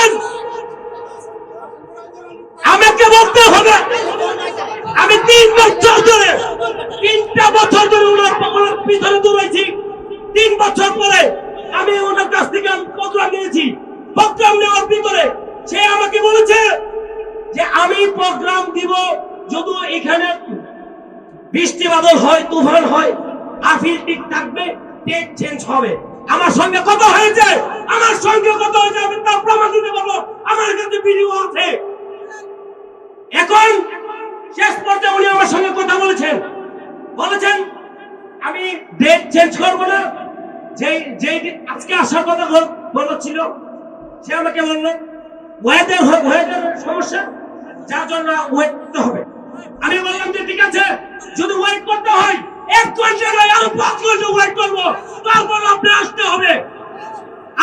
বলতে আমাকে বলতে হবে, আমি তিন বছর ধরে, তিনটা বছর ধরে ওনার পিছনে দৌড়াইছি। তিন বছর পরে আমি ওনার কাছ থেকে প্রোগ্রাম নিয়েছি। প্রোগ্রাম নেওয়ার ভিতরে সে আমাকে বলেছে যে, আমি প্রোগ্রাম দিব যদি এখানে বৃষ্টি বাদল হয়, তুফান হয়, আফিল ঠিক থাকবে ডেট চেঞ্জ হবে। আমার সঙ্গে কত হয়েছে। আমার সঙ্গে কত হয়েছে, আমি তার প্রমাণ দিতে পারব। আমার কাছে ভিডিও আছে। এখন শেষ পর্যায়ে উনি আমার সঙ্গে কথা বলেছেন। বলেছেন, আমি ডেট চেঞ্জ করব না। যেই যেই আজকে আসার কথা বল- বলেছিল সে আমাকে বলল ওয়েদার ওয়েদার সমস্যা, যার জন্য ওয়েট করতে হবে। আমি বললাম যে ঠিক আছে, যদি ওয়েট করতে হয় এক ঘণ্টা নয়, আরও পাঁচ ঘণ্টা করব। তারপর আপনি আসতে হবে।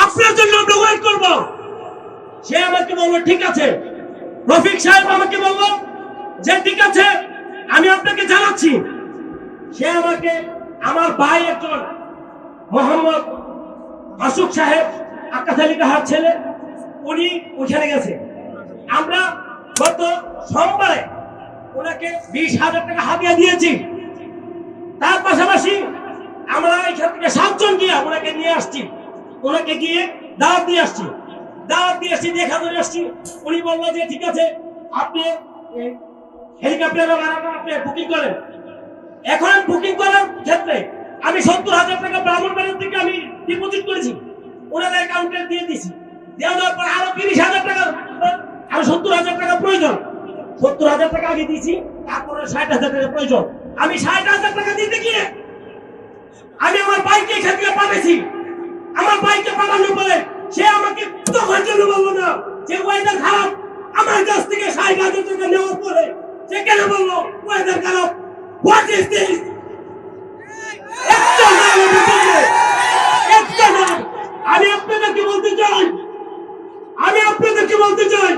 আপনার জন্য আমরা করব। সে আমাকে বলল, ঠিক আছে। রফিক সাহেব আমাকে বলল, যে ঠিক আছে, আমি আপনাকে জানাচ্ছি। সে আমাকে, আমার ভাই একজন মোহাম্মদ মাসুক সাহেব, আকাশ ছেলে, উনি ওখানে গেছে। আমরা গত সোমবারে ওনাকে বিশ হাজার টাকা হাতিয়ে দিয়েছি। তার পাশাপাশি আমরা এখান থেকে সাতজন গিয়ে ওনাকে নিয়ে আসছি। ওনাকে গিয়ে দাওয়াত দিয়ে আসছি। দাওয়াত দিয়ে আসছি দেখা করে আসছি। উনি বলল যে, ঠিক আছে, আপনি হেলিকপ্টারের ভাড়াটা আপনি বুকিং করেন। এখন বুকিং করার ক্ষেত্রে আমি সত্তর হাজার টাকা ব্রাহ্মণবাড়ির থেকে আমি ডিপোজিট করেছি। ওনাদের অ্যাকাউন্টে দিয়ে দিছি দেওয়া দেওয়ার পর আরও তিরিশ হাজার টাকা আরও সত্তর হাজার টাকা প্রয়োজন। সত্তর হাজার টাকা আগে দিয়েছি, তারপরে ষাট হাজার টাকা প্রয়োজন। আমি ষাট হাজার টাকা দিতে গিয়ে আমি আমার বাইকে এখান থেকে আমার বাইকে পাঠানোর পরে সে আমাকে তখন জন্য বলল না? যে ওয়েদার খারাপ, আমার কাছ থেকে ষাট হাজার টাকা নেওয়ার পরে সে কেন বলল ওয়েদার খারাপ? হোয়াট দিস আমি বলব। বলতে চাই, আমি বলতে চাই,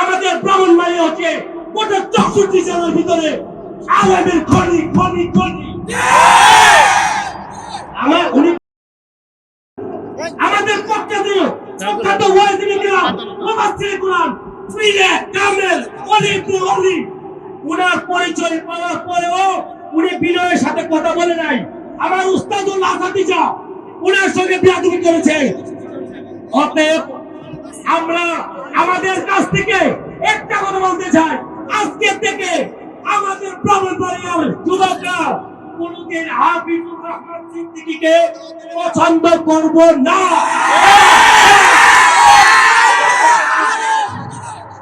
আমাদের ব্রাহ্মণ মাই হচ্ছে গোটা চৌষট্টি জেলার ভিতরে আলেমের খনি খনি খনি আমার উনি আমাদের পক্ষে দিল প্রখ্যাত ওয়াইজিনি গ্রাম মুফাসসির কোরআন ফিরে কামেল ওলি ওলি উনার পরিচয় পাওয়ার পরেও উনি বিনয়ের সাথে কথা বলে নাই। আমার উস্তাদুল আসাদিজা উনার সঙ্গে বিয়াদবি করেছে। অতএব আমরা আমাদের কাছ থেকে একটা কথা বলতে চাই আজকে থেকে আমাদের ব্রাহ্মণবাড়িয়ার যুবকরা কোনদিন রহমান সিদ্দিকীকে পছন্দ করব না।